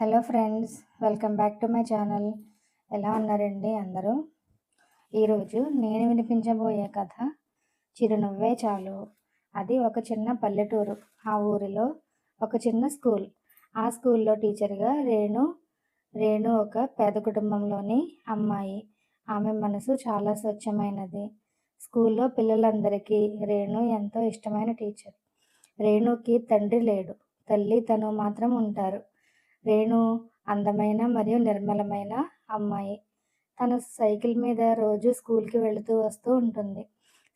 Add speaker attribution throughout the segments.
Speaker 1: Hello friends welcome back to my channel. ఎలా ఉన్నారండి అందరూ? ఈరోజు నేను వినిపించబోయే కథ చిరునవ్వే చాలు. అది ఒక చిన్న పల్లెటూరు. ఆ ఊరిలో ఒక చిన్న స్కూల్. ఆ స్కూల్లో టీచర్గా రేణు రేణు ఒక పేద కుటుంబంలోని అమ్మాయి. ఆమె మనసు చాలా స్వచ్ఛమైనది. స్కూల్లో పిల్లలందరికీ రేణు ఎంతో ఇష్టమైన టీచర్. రేణుకి తండ్రి లేడు. తల్లి తను మాత్రం ఉంటారు. రేణు అందమైన మరియు నిర్మలమైన అమ్మాయి. తన సైకిల్ మీద రోజు స్కూల్కి వెళుతూ వస్తూ ఉంటుంది.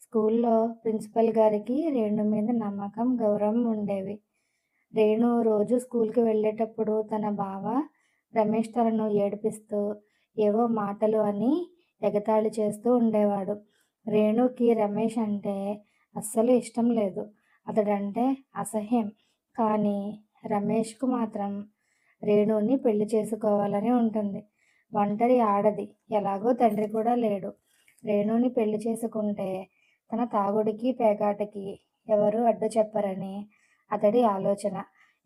Speaker 1: స్కూల్లో ప్రిన్సిపల్ గారికి రేణు మీద నమ్మకం గౌరవం ఉండేవి. రేణు రోజు స్కూల్కి వెళ్ళేటప్పుడు తన బావ రమేష్ తనను ఏడిపిస్తూ ఏవో మాటలు అని ఎగతాళి చేస్తూ ఉండేవాడు. రేణుకి రమేష్ అంటే అస్సలు ఇష్టం లేదు. అతడంటే అసహ్యం. కానీ రమేష్కు మాత్రం రేణుని పెళ్ళి చేసుకోవాలని ఉంటుంది. ఒంటరి ఆడది. ఎలాగో తండ్రి కూడా లేడు. రేణుని పెళ్ళి చేసుకుంటే తన తాగుడికి పేకాటకి ఎవరు అడ్డు చెప్పరని అతడి ఆలోచన.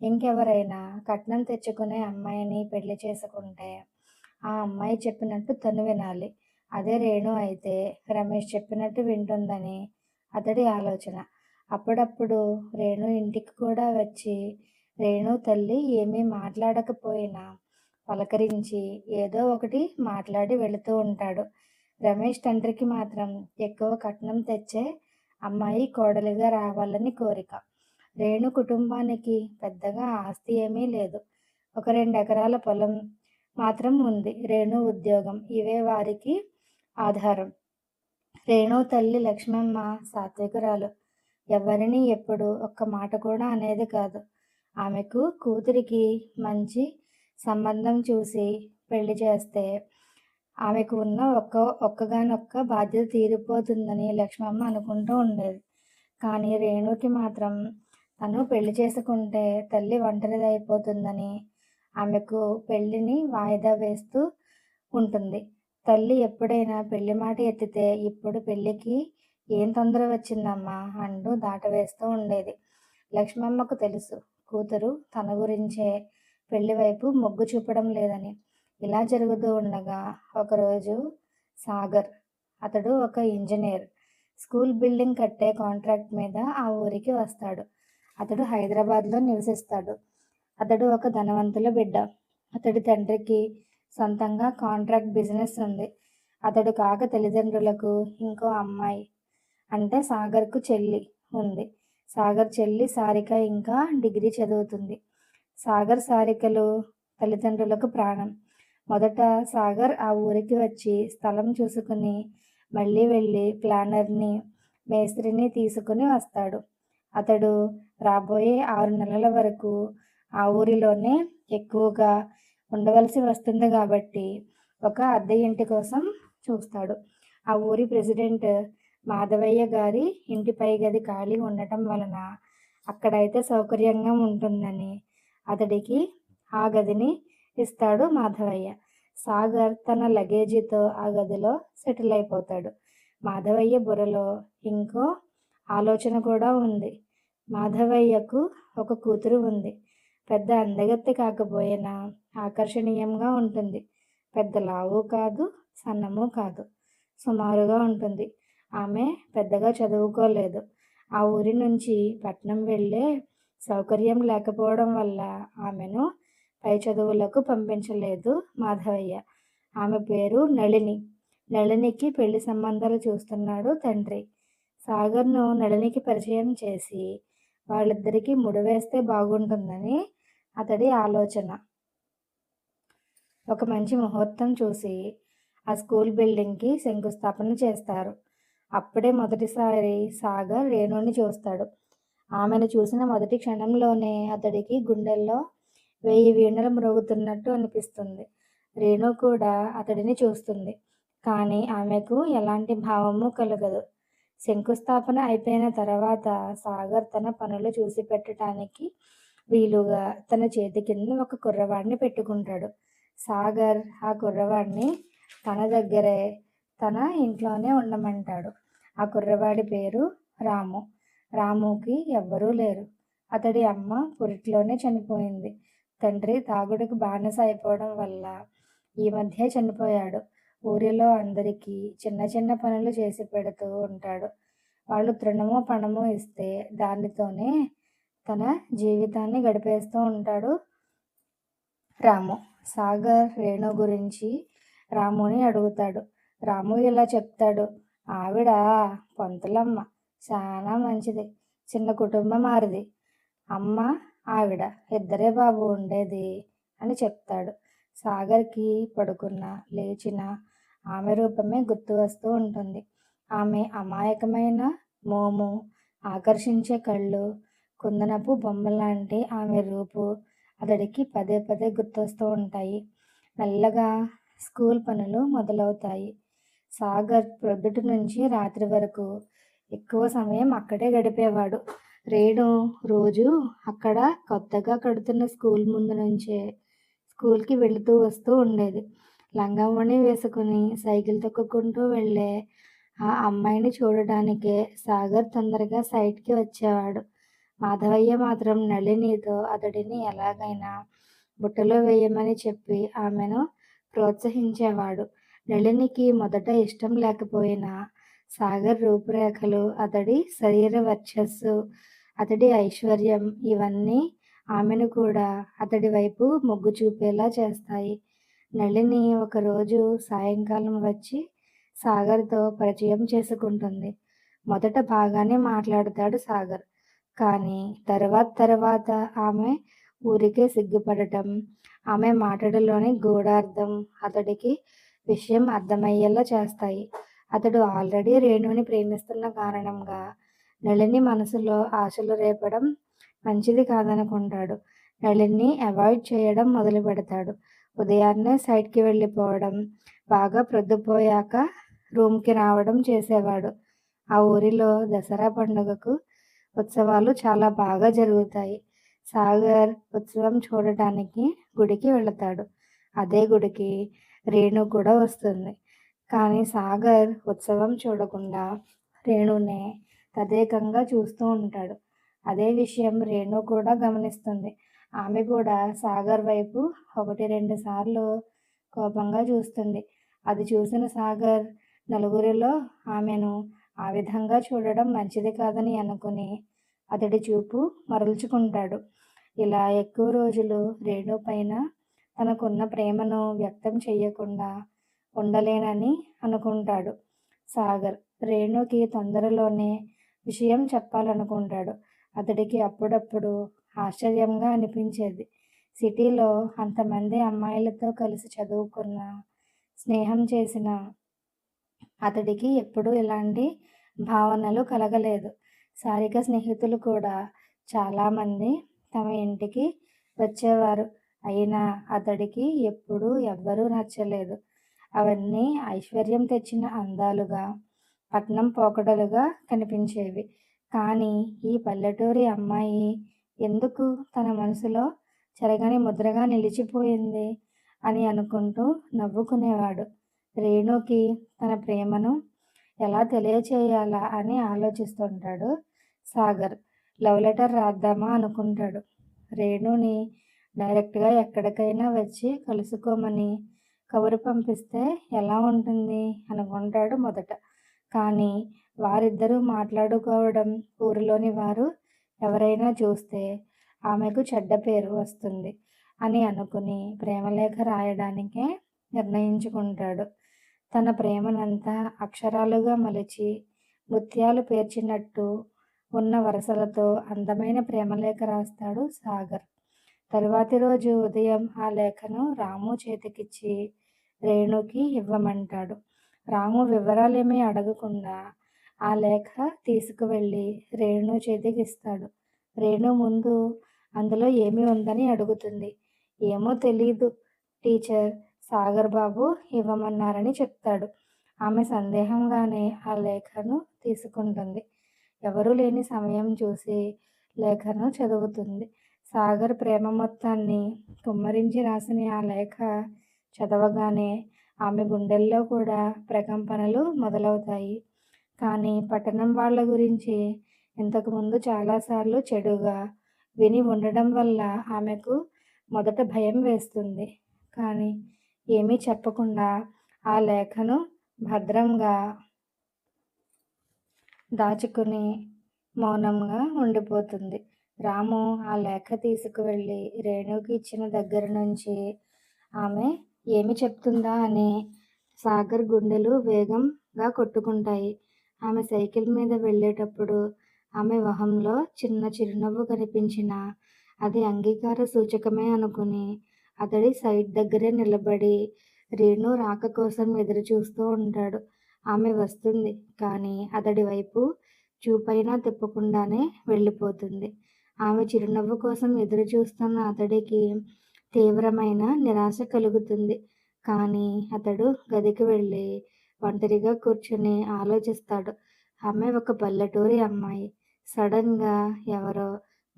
Speaker 1: ఇంకెవరైనా కట్నం తెచ్చుకునే అమ్మాయిని పెళ్ళి చేసుకుంటే ఆ అమ్మాయి చెప్పినట్టు తను వినాలి. అదే రేణు అయితే రమేష్ చెప్పినట్టు వింటుందని అతడి ఆలోచన. అప్పుడప్పుడు రేణు ఇంటికి కూడా వచ్చి రేణు తల్లి ఏమీ మాట్లాడకపోయినా పలకరించి ఏదో ఒకటి మాట్లాడి వెళుతూ ఉంటాడు. రమేష్ తండ్రికి మాత్రం ఎక్కువ కట్నం తెచ్చే అమ్మాయి కోడలిగా రావాలని కోరిక. రేణు కుటుంబానికి పెద్దగా ఆస్తి ఏమీ లేదు. ఒక రెండు ఎకరాల పొలం మాత్రం ఉంది. రేణు ఉద్యోగం ఇవే వారికి ఆధారం. రేణు తల్లి లక్ష్మమ్మ సాత్వికురాలు. ఎవరిని ఎప్పుడు ఒక్క మాట కూడా అనేది కాదు. ఆమెకు కూతురికి మంచి సంబంధం చూసి పెళ్ళి చేస్తే ఆమెకు ఉన్న ఒక్క ఒక్కగానొక్క బాధ్యత తీరిపోతుందని లక్ష్మమ్మ అనుకుంటూ ఉండేది. కానీ రేణుకి మాత్రం తను పెళ్ళి చేసుకుంటే తల్లి ఒంటరిది అయిపోతుందని ఆమెకు పెళ్ళిని వాయిదా వేస్తూ ఉంటుంది. తల్లి ఎప్పుడైనా పెళ్ళి మాట ఎత్తితే ఇప్పుడు పెళ్ళికి ఏం తొందర వచ్చిందమ్మా అంటూ దాటవేస్తూ ఉండేది. లక్ష్మమ్మకు తెలుసు కూతురు తన గురించే పెళ్ళి వైపు మొగ్గు చూపడం లేదని. ఇలా జరుగుతూ ఉండగా ఒకరోజు సాగర్ అతడు ఒక ఇంజనీర్ స్కూల్ బిల్డింగ్ కట్టే కాంట్రాక్ట్ మీద ఆ ఊరికి వస్తాడు. అతడు హైదరాబాద్లో నివసిస్తాడు. అతడు ఒక ధనవంతుల బిడ్డ. అతడి తండ్రికి సొంతంగా కాంట్రాక్ట్ బిజినెస్ ఉంది. అతడు కాక తల్లిదండ్రులకు ఇంకో అమ్మాయి అంటే సాగర్కు చెల్లి ఉంది. సాగర్ చెల్లి సారిక ఇంకా డిగ్రీ చదువుతుంది. సాగర్ సారికలు తల్లిదండ్రులకు ప్రాణం. మొదట సాగర్ ఆ ఊరికి వచ్చి స్థలం చూసుకుని మళ్ళీ వెళ్ళి ప్లానర్ని మేస్త్రిని తీసుకుని వస్తాడు. అతడు రాబోయే ఆరు నెలల వరకు ఆ ఊరిలోనే ఎక్కువగా ఉండవలసి వస్తుంది కాబట్టి ఒక అద్దె ఇంటి కోసం చూస్తాడు. ఆ ఊరి ప్రెసిడెంట్ మాధవయ్య గారి ఇంటి పై గది ఖాళీ ఉండటం వలన అక్కడైతే సౌకర్యంగా ఉంటుందని అతడికి ఆ గదిని ఇస్తాడు మాధవయ్య. సాగర్ తన లగేజీతో ఆ గదిలో సెటిల్ అయిపోతాడు. మాధవయ్య బుర్రలో ఇంకో ఆలోచన కూడా ఉంది. మాధవయ్యకు ఒక కూతురు ఉంది. పెద్ద అందగత్తె కాకపోయినా ఆకర్షణీయంగా ఉంటుంది. పెద్ద లావు కాదు సన్నము కాదు. సుమారుగా ఉంటుంది. ఆమె పెద్దగా చదువుకోలేదు. ఆ ఊరి నుంచి పట్నం వెళ్ళే సౌకర్యం లేకపోవడం వల్ల ఆమెను పై చదువులకు పంపించలేదు మాధవయ్య. ఆమె పేరు నళిని. నళినికి పెళ్ళి సంబంధాలు చూస్తున్నాడు తండ్రి. సాగర్ను నళినికి పరిచయం చేసి వాళ్ళిద్దరికీ ముడివేస్తే బాగుంటుందని అతడి ఆలోచన. ఒక మంచి ముహూర్తం చూసి ఆ స్కూల్ బిల్డింగ్కి శంకుస్థాపన చేస్తారు. అప్పుడే మొదటిసారి సాగర్ రేణుని చూస్తాడు. ఆమెను చూసిన మొదటి క్షణంలోనే అతడికి గుండెల్లో వెయ్యి వీణలు మ్రోగుతున్నట్టు అనిపిస్తుంది. రేణు కూడా అతడిని చూస్తుంది. కానీ ఆమెకు ఎలాంటి భావము కలగదు. శంకుస్థాపన అయిపోయిన తర్వాత సాగర్ తన పనులు చూసి పెట్టడానికి వీలుగా తన చేతి కింద ఒక కుర్రవాడిని పెట్టుకుంటాడు. సాగర్ ఆ కుర్రవాడిని తన దగ్గరే తన ఇంట్లోనే ఉండమంటాడు. ఆ కుర్రవాడి పేరు రాము. రాముకి ఎవ్వరూ లేరు. అతడి అమ్మ పురిట్లోనే చనిపోయింది. తండ్రి తాగుడుకు బానిస అయిపోవడం వల్ల ఈ మధ్య చనిపోయాడు. ఊరిలో అందరికీ చిన్న చిన్న పనులు చేసి పెడుతూ ఉంటాడు. వాళ్ళు తృణమో పణమో ఇస్తే దానితోనే తన జీవితాన్ని గడిపేస్తూ ఉంటాడు రాము. సాగర్ రేణు గురించి రాముని అడుగుతాడు. రాము ఇలా చెప్తాడు. ఆవిడ పొంతలమ్మ చాలా మంచిది. చిన్న కుటుంబం మారిది అమ్మ ఆవిడ ఇద్దరే బాబు ఉండేది అని చెప్తాడు. సాగర్కి పడుకున్న లేచిన ఆమె రూపమే గుర్తు వస్తూ ఉంటుంది. ఆమె అమాయకమైన మోము ఆకర్షించే కళ్ళు కుందనపు బొమ్మలాంటి ఆమె రూపు అతడికి పదే పదే గుర్తొస్తూ ఉంటాయి. మెల్లగా స్కూల్ పనులు మొదలవుతాయి. సాగర్ ప్రొద్దుటి నుంచి రాత్రి వరకు ఎక్కువ సమయం అక్కడే గడిపేవాడు. రేణు రోజు అక్కడ కొత్తగా కడుతున్న స్కూల్ ముందు నుంచే స్కూల్కి వెళుతూ వస్తూ ఉండేది. లంగామణి వేసుకుని సైకిల్ తొక్కుకుంటూ వెళ్ళే ఆ అమ్మాయిని చూడటానికే సాగర్ తొందరగా సైట్కి వచ్చేవాడు. మాధవయ్య మాత్రం నళినితో అతడిని ఎలాగైనా బుట్టలో వేయమని చెప్పి ఆమెను ప్రోత్సహించేవాడు. నళినికి మొదట ఇష్టం లేకపోయినా సాగర్ రూపురేఖలు అతడి శరీర వర్చస్సు అతడి ఐశ్వర్యం ఇవన్నీ ఆమెను కూడా అతడి వైపు మొగ్గు చూపేలా చేస్తాయి. నళిని ఒకరోజు సాయంకాలం వచ్చి సాగర్తో పరిచయం చేసుకుంటుంది. మొదట బాగానే మాట్లాడతాడు సాగర్ కానీ తర్వాత తర్వాత ఆమె ఊరికే సిగ్గుపడటం ఆమె మాటలలోని గూఢార్థం అతడికి విషయం అర్థమయ్యేలా చేస్తాయి. అతడు ఆల్రెడీ రేణుని ప్రేమిస్తున్న కారణంగా నళిని మనసులో ఆశలు రేపడం మంచిది కాదనుకుంటాడు. నళిని అవాయిడ్ చేయడం మొదలు పెడతాడు. ఉదయాన్నే సైడ్కి వెళ్ళిపోవడం బాగా ప్రొద్దుపోయాక రూమ్కి రావడం చేసేవాడు. ఆ ఊరిలో దసరా పండుగకు ఉత్సవాలు చాలా బాగా జరుగుతాయి. సాగర్ ఉత్సవం చూడటానికి గుడికి వెళతాడు. అదే గుడికి రేణు కూడా వస్తుంది. కానీ సాగర్ ఉత్సవం చూడకుండా రేణునే తదేకంగా చూస్తూ ఉంటాడు. అదే విషయం రేణు కూడా గమనిస్తుంది. ఆమె కూడా సాగర్ వైపు ఒకటి రెండు సార్లు కోపంగా చూస్తుంది. అది చూసిన సాగర్ నలుగురిలో ఆమెను ఆ విధంగా చూడడం మంచిది కాదని అనుకుని అతడి చూపు మరల్చుకుంటాడు. ఇలా ఎక్కువ రోజులు రేణు పైన తనకున్న ప్రేమను వ్యక్తం చేయకుండా ఉండలేనని అనుకుంటాడు సాగర్. రేణుకి తొందరలోనే విషయం చెప్పాలనుకుంటాడు. అతడికి అప్పుడప్పుడు ఆశ్చర్యంగా అనిపించేది. సిటీలో అంతమంది అమ్మాయిలతో కలిసి చదువుకున్న స్నేహం చేసిన అతడికి ఎప్పుడూ ఇలాంటి భావనలు కలగలేదు. సారిక స్నేహితులు కూడా చాలామంది తమ ఇంటికి వచ్చేవారు. అయినా అతడికి ఎప్పుడూ ఎవ్వరూ నచ్చలేదు. అవన్నీ ఐశ్వర్యం తెచ్చిన అందాలుగా పట్నం పోకడలుగా కనిపించేవి. కానీ ఈ పల్లెటూరి అమ్మాయి ఎందుకు తన మనసులో చెరగని ముద్రగా నిలిచిపోయింది అని అనుకుంటూ నవ్వుకునేవాడు. రేణుకి తన ప్రేమను ఎలా తెలియచేయాలా అని ఆలోచిస్తుంటాడు సాగర్. లవ్ లెటర్ రాద్దామా అనుకుంటాడు. రేణుని డైరెక్ట్గా ఎక్కడికైనా వచ్చి కలుసుకోమని కబురు పంపిస్తే ఎలా ఉంటుంది? అనుకుంటాడు మొదట. కానీ వారిద్దరూ మాట్లాడుకోవడం ఊరిలోని వారు ఎవరైనా చూస్తే ఆమెకు చెడ్డ పేరు వస్తుంది అని అనుకుని ప్రేమలేఖ రాయడానికే నిర్ణయించుకుంటాడు. తన ప్రేమనంతా అక్షరాలుగా మలిచి ముత్యాలు పేర్చినట్టు ఉన్న వరసలతో అందమైన ప్రేమలేఖ రాస్తాడు సాగర్. తరువాతి రోజు ఉదయం ఆ లేఖను రాము చేతికిచ్చి రేణుకి ఇవ్వమంటాడు. రాము వివరాలేమీ అడగకుండా ఆ లేఖ తీసుకువెళ్ళి రేణు చేతికి ఇస్తాడు రేణు ముందు అందులో ఏమి ఉందని అడుగుతుంది. ఏమో తెలీదు. టీచర్ సాగర్ బాబు ఇవ్వమన్నారని చెప్తాడు. ఆమె సందేహంగానే ఆ లేఖను తీసుకుంటుంది. ఎవరూ లేని సమయం చూసి లేఖను చదువుతుంది. సాగర్ ప్రేమ మొత్తాన్ని కుమ్మరించి రాసిన ఆ లేఖ చదవగానే ఆమె గుండెల్లో కూడా ప్రకంపనలు మొదలవుతాయి. కానీ పట్టణం వాళ్ళ గురించి ఇంతకుముందు చాలాసార్లు చెడుగా విని ఉండడం వల్ల ఆమెకు మొదట భయం వేస్తుంది. కానీ ఏమీ చెప్పకుండా ఆ లేఖను భద్రంగా దాచుకుని మౌనంగా ఉండిపోతుంది. రాము ఆ లేఖ తీసుకువెళ్ళి రేణుకి ఇచ్చిన దగ్గర నుంచి ఆమె ఏమి చెప్తుందా అని సాగర్ గుండెలు వేగంగా కొట్టుకుంటాయి. ఆమె సైకిల్ మీద వెళ్ళేటప్పుడు ఆమె వహంలో చిన్న చిరునవ్వు కనిపించిన. అది అంగీకార సూచకమే అనుకుని అతడి సైట్ దగ్గరే నిలబడి రేణు రాక కోసం ఎదురు చూస్తూ ఉంటాడు. ఆమె వస్తుంది కానీ అతడి వైపు చూపైనా తిప్పకుండానే వెళ్ళిపోతుంది. ఆమె చిరునవ్వు కోసం ఎదురు చూస్తున్న అతడికి తీవ్రమైన నిరాశ కలుగుతుంది. కానీ అతడు గదికి వెళ్ళి ఒంటరిగా కూర్చుని ఆలోచిస్తాడు. ఆమె ఒక పల్లెటూరి అమ్మాయి. సడన్గా ఎవరో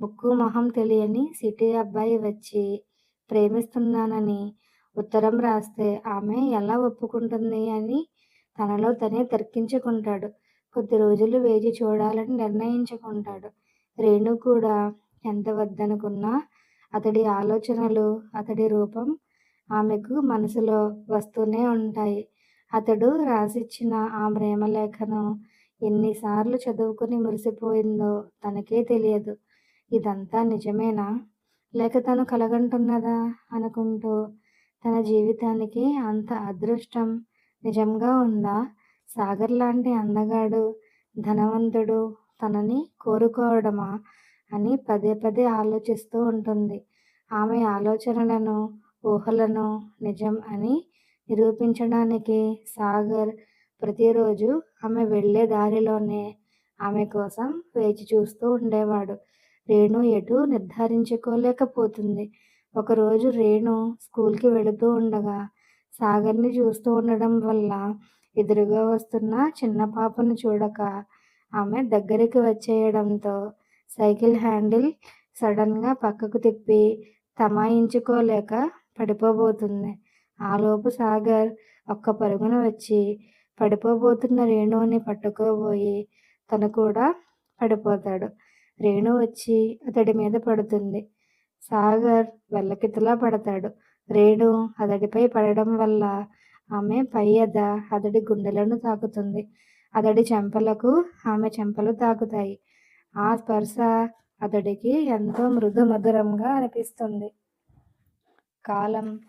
Speaker 1: ముక్కు మొహం తెలియని సిటీ అబ్బాయి వచ్చి ప్రేమిస్తున్నానని ఉత్తరం రాస్తే ఆమె ఎలా ఒప్పుకుంటుంది అని తనలో తనే తర్కించుకుంటాడు. కొద్ది రోజులు వేచి చూడాలని నిర్ణయించుకుంటాడు. రేణు కూడా ఎంత వద్దనుకున్నా అతడి ఆలోచనలు అతడి రూపం ఆమెకు మనసులో వస్తూనే ఉంటాయి. అతడు రాసిచ్చిన ఆ ప్రేమలేఖను ఎన్నిసార్లు చదువుకుని మురిసిపోయిందో తనకే తెలియదు. ఇదంతా నిజమేనా? లేక తను కలగంటున్నదా? అనుకుంటూ తన జీవితానికి అంత అదృష్టం నిజంగా ఉందా? సాగర్ లాంటి అందగాడు ధనవంతుడు తనని కోరుకోవడమా అని పదే పదే ఆలోచిస్తూ ఉంటుంది. ఆమె ఆలోచనలను ఊహలను నిజం అని నిరూపించడానికి సాగర్ ప్రతిరోజు ఆమె వెళ్ళే దారిలోనే ఆమె కోసం వేచి చూస్తూ ఉండేవాడు. రేణు ఎటు నిర్ధారించుకోలేకపోతుంది. ఒకరోజు రేణు స్కూల్కి వెళుతూ ఉండగా సాగర్ని చూస్తూ ఉండడం వల్ల ఎదురుగా వస్తున్న చిన్న పాపను చూడక ఆమె దగ్గరికి వచ్చేయడంతో సైకిల్ హ్యాండిల్ సడన్గా పక్కకు తిప్పి తమాయించుకోలేక పడిపోబోతుంది. ఆలోపు సాగర్ ఒక్క పరుగున వచ్చి పడిపోబోతున్న రేణువుని పట్టుకోబోయి తను కూడా పడిపోతాడు. రేణు వచ్చి అతడి మీద పడుతుంది. సాగర్ వెళ్ళకితలా పడతాడు. రేణు అతడిపై పడడం వల్ల ఆమె పై అద అతడి గుండెలను తాకుతుంది. అతడి చెంపలకు ఆమె చెంపలు తాకుతాయి. ఆ స్పర్శ అతడికి ఎంతో మృదు మధురంగా అనిపిస్తుంది. కాలం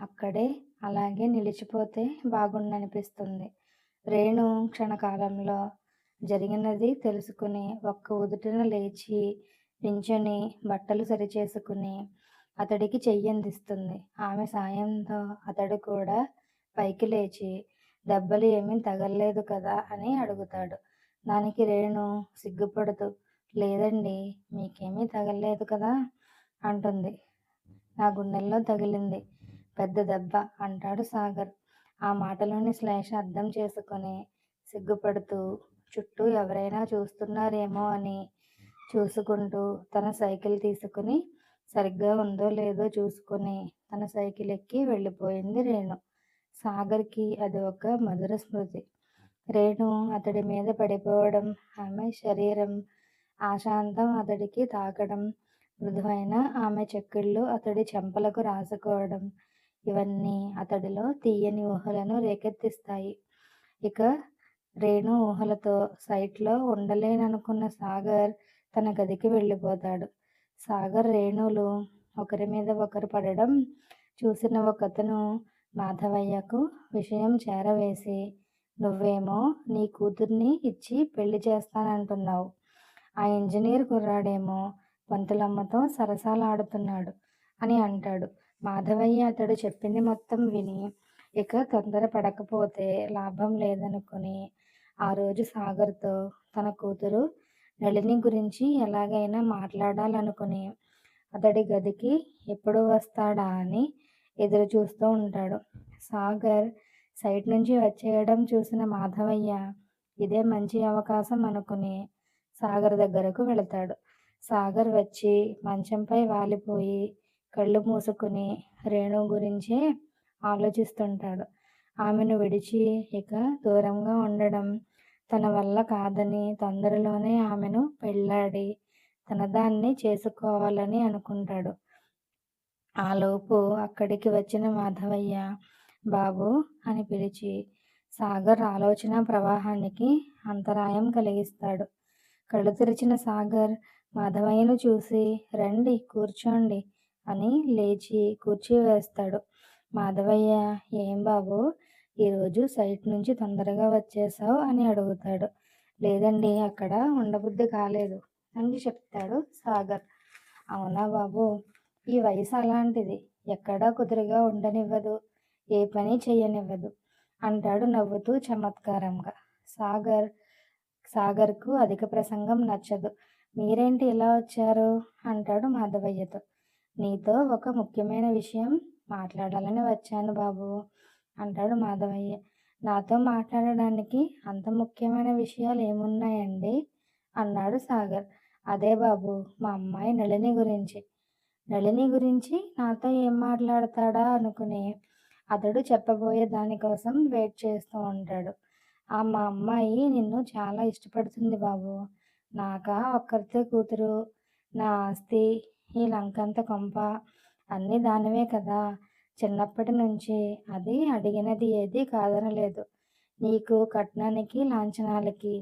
Speaker 1: అక్కడే అలాగే నిలిచిపోతే బాగుండనిపిస్తుంది. రేణు క్షణకాలంలో జరిగినది తెలుసుకుని ఒక్క ఉదుటిన లేచి నించుని బట్టలు సరిచేసుకుని అతడికి చెయ్యందిస్తుంది. ఆమె సాయంతో అతడు కూడా పైకి లేచి దెబ్బలు ఏమీ తగలలేదు కదా అని అడుగుతాడు. దానికి రేణు సిగ్గుపడుతూ లేదండి మీకేమీ తగలలేదు కదా అంటుంది. నా గుండెల్లో తగిలింది. పెద్ద దెబ్బ అంటాడు సాగర్. ఆ మాటలోని శ్లేష అర్థం చేసుకొని సిగ్గుపడుతూ చుట్టూ ఎవరైనా చూస్తున్నారేమో అని చూసుకుంటూ తన సైకిల్ తీసుకుని సరిగ్గా ఉందో లేదో చూసుకుని తన సైకిల్ ఎక్కి వెళ్ళిపోయింది రేణు. సాగర్కి అది ఒక మధుర స్మృతి. రేణు అతడి మీద పడిపోవడం ఆమె శరీరం ఆశాంతం అతడికి తాకడం మృదువైన ఆమె చెక్కిళ్ళు అతడి చెంపలకు రాసుకోవడం ఇవన్నీ అతడిలో తీయని ఊహలను రేకెత్తిస్తాయి. ఇక రేణు ఊహలతో సైట్లో ఉండలేననుకున్న సాగర్ తన గదికి వెళ్ళిపోతాడు. సాగర్ రేణులు ఒకరి మీద ఒకరు పడడం చూసిన ఒకతను మాధవయ్యకు విషయం చేరవేసి నువ్వేమో నీ కూతుర్ని ఇచ్చి పెళ్ళి చేస్తానంటున్నావు. ఆ ఇంజనీర్ కుర్రాడేమో పంతులమ్మతో సరసాలాడుతున్నాడు అని అంటాడు. మాధవయ్య అతడు చెప్పింది మొత్తం విని ఇక తొందర పడకపోతే లాభం లేదనుకుని ఆ రోజు సాగర్తో తన కూతురు నళిని గురించి ఎలాగైనా మాట్లాడాలనుకుని అతడి గదికి ఎప్పుడు వస్తాడా అని ఎదురు చూస్తూ ఉంటాడు. సాగర్ సైట్ నుంచి వచ్చేయడం చూసిన మాధవయ్య ఇదే మంచి అవకాశం అనుకుని సాగర్ దగ్గరకు వెళతాడు. సాగర్ వచ్చి మంచంపై వాలిపోయి కళ్ళు మూసుకుని రేణు గురించే ఆలోచిస్తుంటాడు. ఆమెను విడిచి ఇక దూరంగా ఉండడం తన వల్ల కాదని తొందరలోనే ఆమెను పెళ్ళాడి తన దాన్ని చేసుకోవాలని అనుకుంటాడు. ఆలోపు అక్కడికి వచ్చిన మాధవయ్య బాబు అని పిలిచి సాగర్ ఆలోచన ప్రవాహానికి అంతరాయం కలిగిస్తాడు కళ్ళు తెరిచిన సాగర్ మాధవయ్యను చూసి రండి కూర్చోండి అని లేచి కూర్చి వేస్తాడు. మాధవయ్య ఏం బాబు? ఈరోజు సైట్ నుంచి తొందరగా వచ్చేసావు అని అడుగుతాడు. లేదండి అక్కడ ఉండబుద్ధి కాలేదు అని చెప్తాడు సాగర్. అవునా బాబు? ఈ వయసు అలాంటిది. ఎక్కడా కుదురుగా ఉండనివ్వదు. ఏ పని చేయనివ్వదు అంటాడు నవ్వుతూ చమత్కారంగా. సాగర్ సాగర్కు అధిక ప్రసంగం నచ్చదు. మీరేంటి ఇలా వచ్చారు? అంటాడు మాధవయ్యతో. నీతో ఒక ముఖ్యమైన విషయం మాట్లాడాలని వచ్చాను బాబు అంటాడు మాధవయ్య. నాతో మాట్లాడడానికి అంత ముఖ్యమైన విషయాలు ఏమున్నాయండి? అన్నాడు సాగర్. అదే బాబు మా అమ్మాయి నళిని గురించి. నళిని గురించి నాతో ఏం మాట్లాడతాడా అనుకుని అతడు చెప్పబోయే దానికోసం వెయిట్ చేస్తూ ఉంటాడు. ఆ మా అమ్మాయి నిన్ను చాలా ఇష్టపడుతుంది బాబు. నాకా ఒక్కరితే కూతురు. నా ఆస్తి ఈ లంకంత కొంప అన్నీ దానివే కదా. చిన్నప్పటి నుంచి అది అడిగినది ఏది కాదనలేదు. నీకు కట్నానికి లాంఛనాలకి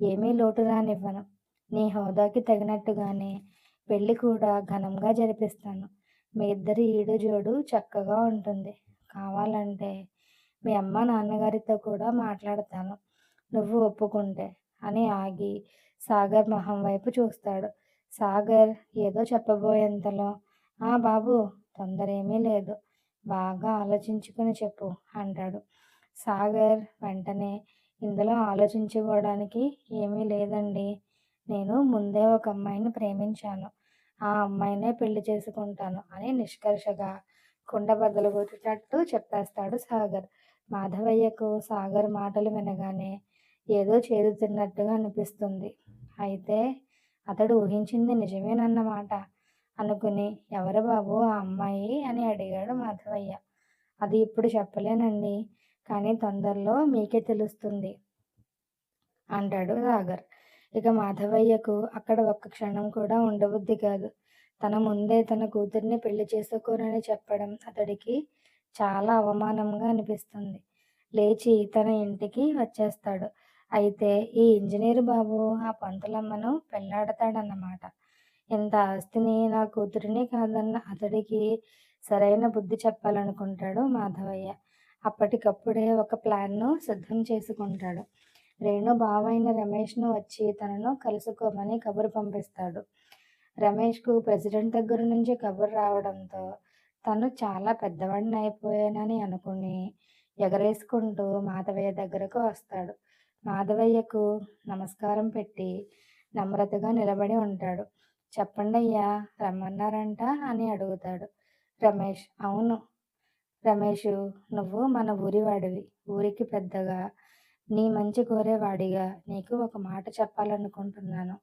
Speaker 1: ఏమీ లోటు రానివ్వను. నీ హోదాకి తగినట్టుగానే పెళ్ళి కూడా ఘనంగా జరిపిస్తాను. మీ ఇద్దరి ఈడు జోడు చక్కగా ఉంటుంది. కావాలంటే మీ అమ్మ నాన్నగారితో కూడా మాట్లాడతాను. నువ్వు ఒప్పుకుంటే అని ఆగి సాగర్ మొహం వైపు చూస్తాడు. సాగర్ ఏదో చెప్పబోయేంతలో ఆ బాబు తొందర ఏమీ లేదు. బాగా ఆలోచించుకుని చెప్పు అంటాడు. సాగర్ వెంటనే ఇందులో ఆలోచించుకోవడానికి ఏమీ లేదండి. నేను ముందే ఒక అమ్మాయిని ప్రేమించాను. ఆ అమ్మాయినే పెళ్ళి చేసుకుంటాను అని నిష్కర్షగా కుండ బద్దలు కొట్టినట్టు చెప్పేస్తాడు సాగర్. మాధవయ్యకు సాగర్ మాటలు వినగానే ఏదో చేదు తిన్నట్టుగా అనిపిస్తుంది. అయితే అతడు ఊహించింది నిజమేనన్నమాట. అనుకుని ఎవరు బాబు ఆ అమ్మాయి? అని అడిగాడు మాధవయ్య. అది ఇప్పుడు చెప్పలేనండి కానీ తొందరలో మీకే తెలుస్తుంది అంటాడు సాగర్. ఇక మాధవయ్యకు అక్కడ ఒక్క క్షణం కూడా ఉండబుద్ధి కాదు. తన ముందే తన కూతుర్ని పెళ్ళి చేసుకోరని చెప్పడం అతడికి చాలా అవమానంగా అనిపిస్తుంది. లేచి తన ఇంటికి వచ్చేస్తాడు. అయితే ఈ ఇంజనీర్ బాబు ఆ పంతులమ్మను పెళ్ళాడతాడన్నమాట. ఇంత ఆస్తిని నా కూతురిని కాదన్న అతడికి సరైన బుద్ధి చెప్పాలనుకుంటాడు మాధవయ్య. అప్పటికప్పుడే ఒక ప్లాన్ను సిద్ధం చేసుకుంటాడు. రేణు బావైన రమేష్ను వచ్చి తనను కలుసుకోమని కబురు పంపిస్తాడు. రమేష్కు ప్రెసిడెంట్ దగ్గర నుంచి కబురు రావడంతో తను చాలా పెద్దవాడిని అయిపోయానని అనుకుని ఎగరేసుకుంటూ మాధవయ్య దగ్గరకు వస్తాడు. మాధవయ్యకు నమస్కారం పెట్టి నమ్రతగా నిలబడి ఉంటాడు. చెప్పండి అయ్యా రమ్మన్నారంట అని అడుగుతాడు. రమేష్ అవును. రమేష్ నువ్వు మన ఊరివాడివి. ఊరికి పెద్దగా నీ మంచి కోరేవాడిగా నీకు ఒక మాట చెప్పాలనుకుంటున్నాను.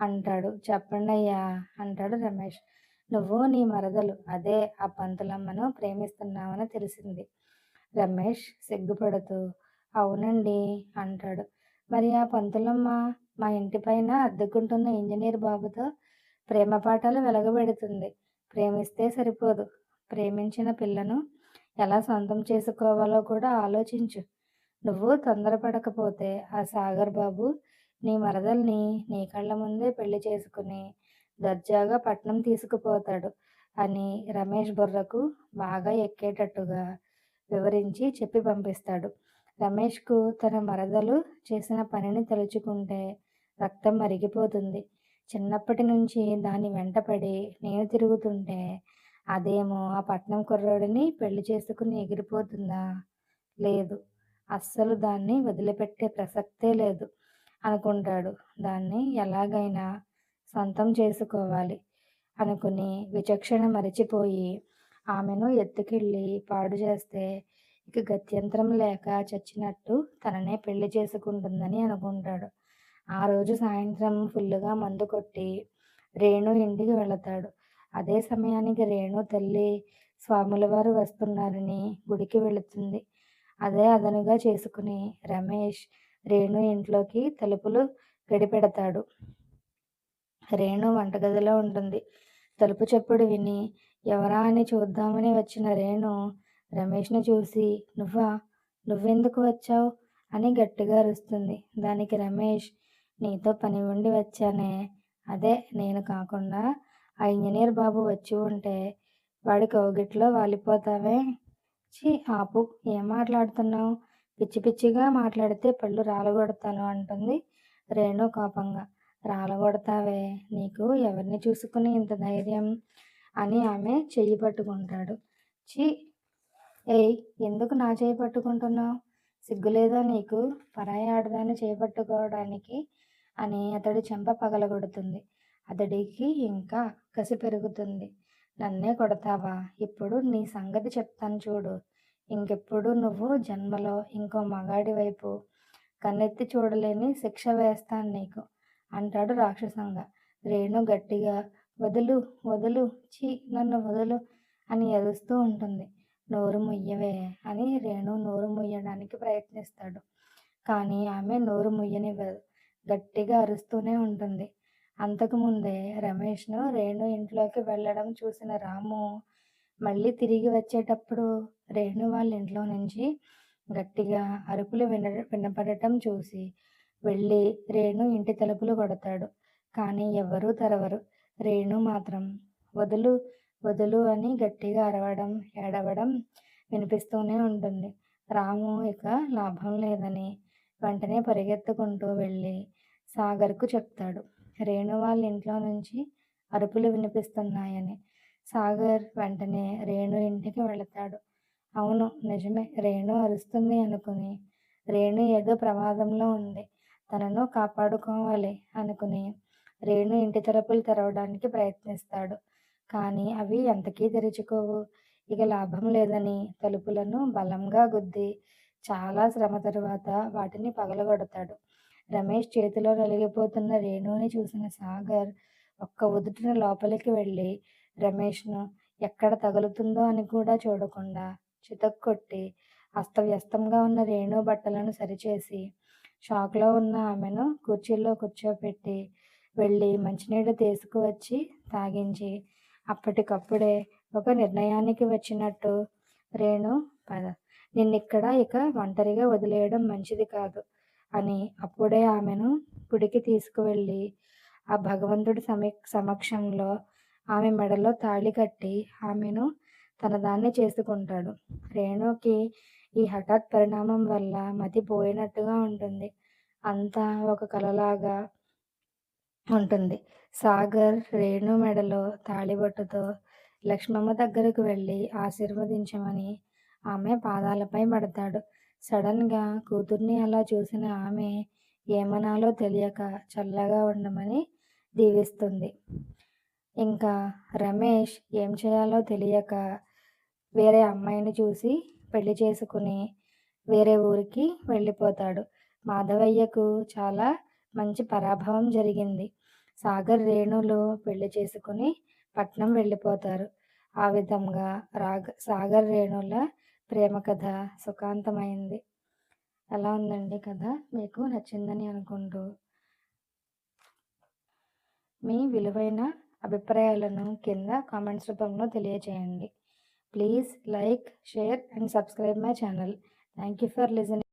Speaker 1: అంటాడు. చెప్పండి అయ్యా అంటాడు రమేష్. నువ్వు నీ మరదలు అదే ఆ పంతులమ్మను ప్రేమిస్తున్నావని తెలిసింది. రమేష్ సిగ్గుపడుతూ అవునండి అంటాడు. మరి ఆ పంతులమ్మ మా ఇంటి పైన అద్దెకుంటున్న ఇంజనీర్ బాబుతో ప్రేమ పాఠాలు వెలగబెడుతుంది. ప్రేమిస్తే సరిపోదు. ప్రేమించిన పిల్లను ఎలా సొంతం చేసుకోవాలో కూడా ఆలోచించు. నువ్వు తొందరపడకపోతే ఆ సాగర్ బాబు నీ మరదల్ని నీ కళ్ళ ముందే పెళ్ళి చేసుకుని దర్జాగా పట్నం తీసుకుపోతాడు అని రమేష్ బుర్రకు బాగా ఎక్కేటట్టుగా వివరించి చెప్పి పంపిస్తాడు. రమేష్కు తన మరదలు చేసిన పనిని తలుచుకుంటే రక్తం మరిగిపోతుంది. చిన్నప్పటి నుంచి దాని వెంటపడి నేను తిరుగుతుంటే అదేమో ఆ పట్నం కుర్రోడిని పెళ్ళి చేసుకుని ఎగిరిపోతుందా? లేదు. అస్సలు దాన్ని వదిలిపెట్టే ప్రసక్తే లేదు అనుకుంటాడు. దాన్ని ఎలాగైనా సొంతం చేసుకోవాలి అనుకుని విచక్షణ మరిచిపోయి ఆమెను ఎత్తుకెళ్ళి పాడు చేస్తే ఇక గత్యంతరం లేక చచ్చినట్టు తననే పెళ్ళి చేసుకుంటుందని అనుకుంటాడు. ఆ రోజు సాయంత్రం ఫుల్లుగా మందు కొట్టి రేణు ఇంటికి వెళతాడు. అదే సమయానికి రేణు తల్లి స్వాముల వారు వస్తున్నారని గుడికి వెళుతుంది. అదే అదనుగా చేసుకుని రమేష్ రేణు ఇంట్లోకి తలుపులు గడిపెడతాడు. రేణు వంటగదిలో ఉంటుంది. తలుపు చెప్పుడు విని ఎవరా అని చూద్దామని వచ్చిన రేణు రమేష్ని చూసి నువ్వా? నువ్వెందుకు వచ్చావు? అని గట్టిగా అరుస్తుంది. దానికి రమేష్ నీతో పని ఉండి వచ్చానే. అదే నేను కాకుండా ఆ ఇంజనీర్ బాబు వచ్చి ఉంటే వాడి కౌగిట్లో వాలిపోతావే. ఛీ ఆపు ఏం మాట్లాడుతున్నావు? పిచ్చి పిచ్చిగా మాట్లాడితే పళ్ళు రాలగొడతాను అంటుంది రేణు కోపంగా. రాలగొడతావే నీకు ఎవరిని చూసుకుని ఇంత ధైర్యం? అని ఆమె చెయ్యి పట్టుకుంటాడు. ఛీ ఏయ్ ఎందుకు నా చేయి పట్టుకుంటున్నావు? సిగ్గులేదా నీకు? పరాయి ఆడదాన్ని చేపట్టుకోవడానికి అని అతడి చెంప పగలగొడుతుంది. అతడికి ఇంకా కసి పెరుగుతుంది. నన్నే కొడతావా? ఇప్పుడు నీ సంగతి చెప్తాను చూడు. ఇంకెప్పుడు నువ్వు జన్మలో ఇంకో మగాడి వైపు కన్నెత్తి చూడలేని శిక్ష వేస్తాను నీకు అంటాడు రాక్షసంగా. రేణు గట్టిగా వదులు వదులు చీ నన్ను వదులు అని ఎదుస్తూ ఉంటుంది. నోరు ముయ్యవే అని రేణు నోరు ముయ్యడానికి ప్రయత్నిస్తాడు. కానీ ఆమె నోరు ముయ్యనివ్వదు. గట్టిగా అరుస్తూనే ఉంటుంది. అంతకుముందే రమేష్ను రేణు ఇంట్లోకి వెళ్ళడం చూసిన రాము మళ్ళీ తిరిగి వచ్చేటప్పుడు రేణు వాళ్ళ ఇంట్లో నుంచి గట్టిగా అరుపులు విన వినపడటం చూసి వెళ్ళి రేణు ఇంటి తలుపులు కొడతాడు. కానీ ఎవరూ తెరవరు. రేణు మాత్రం వదులు వదులు అని గట్టిగా అరవడం ఏడవడం వినిపిస్తూనే ఉంటుంది. రాము ఇక లాభం లేదని వెంటనే పరిగెత్తుకుంటూ వెళ్ళి సాగర్కు చెప్తాడు. రేణు వాళ్ళ ఇంట్లో నుంచి అరుపులు వినిపిస్తున్నాయని. సాగర్ వెంటనే రేణు ఇంటికి వెళతాడు. అవును నిజమే రేణు అరుస్తుంది అనుకుని. రేణు ఏదో ప్రమాదంలో ఉంది. తనను కాపాడుకోవాలి అనుకుని రేణు ఇంటి తలుపులు తెరవడానికి ప్రయత్నిస్తాడు. కానీ అవి ఎంతకీ తెరుచుకోవు. ఇక లాభం లేదని తలుపులను బలంగా గుద్ది చాలా శ్రమ తరువాత వాటిని పగలగొడతాడు. రమేష్ చేతిలో నలిగిపోతున్న రేణుని చూసిన సాగర్ ఒక్క ఉదుటిన లోపలికి వెళ్ళి రమేష్ను ఎక్కడ తగులుతుందో అని కూడా చూడకుండా చితక్కొట్టి అస్తవ్యస్తంగా ఉన్న రేణు బట్టలను సరిచేసి షాక్లో ఉన్న ఆమెను కుర్చీలో కూర్చోపెట్టి వెళ్ళి మంచినీళ్ళు తీసుకువచ్చి తాగించి అప్పటికప్పుడే ఒక నిర్ణయానికి వచ్చినట్టు రేణు పద. నిన్నిక్కడ ఇక ఒంటరిగా వదిలేయడం మంచిది కాదు. అని అప్పుడే ఆమెను గుడికి తీసుకువెళ్ళి ఆ భగవంతుడి సమీ సమక్షంలో ఆమె మెడలో తాళి కట్టి ఆమెను తనదాన్ని చేసుకుంటాడు. రేణుకి ఈ హఠాత్ పరిణామం వల్ల మతి పోయినట్టుగా ఉంటుంది. అంతా ఒక కలలాగా ఉంటుంది. సాగర్ రేణు మెడలో తాళిబొట్టుతో లక్ష్మమ్మ దగ్గరకు వెళ్ళి ఆశీర్వదించమని ఆమె పాదాలపై పడతాడు. సడన్గా కూతుర్ని అలా చూసిన ఆమె ఏమనాలో తెలియక చల్లగా ఉండమని దీవిస్తుంది. ఇంకా రమేష్ ఏం చేయాలో తెలియక వేరే అమ్మాయిని చూసి పెళ్ళి చేసుకుని వేరే ఊరికి వెళ్ళిపోతాడు. మాధవయ్యకు చాలా మంచి పరాభవం జరిగింది. సాగర్ రేణులు పెళ్ళి చేసుకుని పట్నం వెళ్ళిపోతారు. ఆ విధంగా రాగ సాగర్ రేణుల ప్రేమ కథ సుఖాంతమైంది. ఎలా ఉందండి కథ? మీకు నచ్చిందని అనుకుంటూ. మీ విలువైన అభిప్రాయాలను కింద కామెంట్స్ రూపంలో తెలియచేయండి. Please like share and subscribe my channel. Thank you for listening.